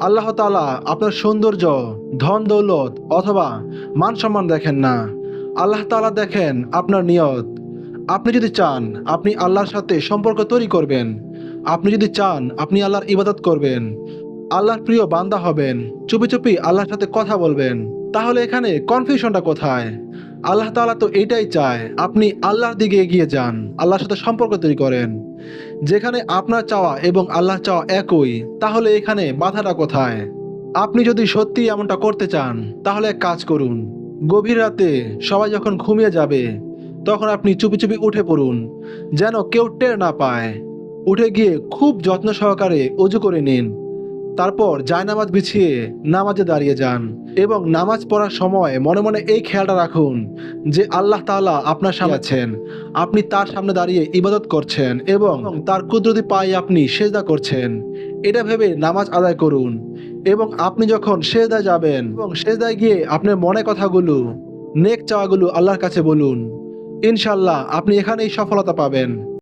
আল্লাহ তাআলা আপনার সৌন্দর্য, ধন দৌলত অথবা মান সম্মান দেখেন না। আল্লাহ তাআলা দেখেন আপনার নিয়ত। আপনি যদি চান আপনি আল্লাহর সাথে সম্পর্ক তৈরি করবেন। আপনি যদি চান আপনি আল্লাহর ইবাদত করবেন। আল্লাহর প্রিয় বান্দা হবেন। চুপি চুপি আল্লাহর সাথে কথা বলবেন। তাহলে এখানে কনফিউশনটা কোথায়? আল্লাহ তাআলা তো এটাই চায়, আপনি আল্লাহর দিকে এগিয়ে যান, আল্লাহর সাথে সম্পর্ক তৈরি করেন। যেখানে আপনার চাওয়া এবং আল্লাহ চাওয়া একই, তাহলে এখানে বাধাটা কোথায়? আপনি যদি সত্যি এমনটা করতে চান, তাহলে এক কাজ করুন। গভীর রাতে সবাই যখন ঘুমিয়ে যাবে, তখন আপনি চুপি চুপি উঠে পড়ুন, যেন কেউ টের না পায়। উঠে গিয়ে খুব যত্ন সহকারে অজু করে নিন। তারপর জায়নামাজ বিছিয়ে নামাজে দাঁড়িয়ে যান এবং নামাজ পড়ার সময় মনে মনে এই খেয়ালটা রাখুন যে আল্লাহ তাআলা আপনার সামনে আছেন। আপনি তার সামনে দাঁড়িয়ে ইবাদত করছেন এবং তার কুদরতি পায়ে আপনি সেজদা করছেন। এটা ভেবে নামাজ আদায় করুন এবং আপনি যখন সেজদায় যাবেন এবং সেজদায় গিয়ে আপনার মনে কথাগুলো, নেক চাওয়াগুলো আল্লাহর কাছে বলুন। ইনশাল্লাহ আপনি এখানেই সফলতা পাবেন।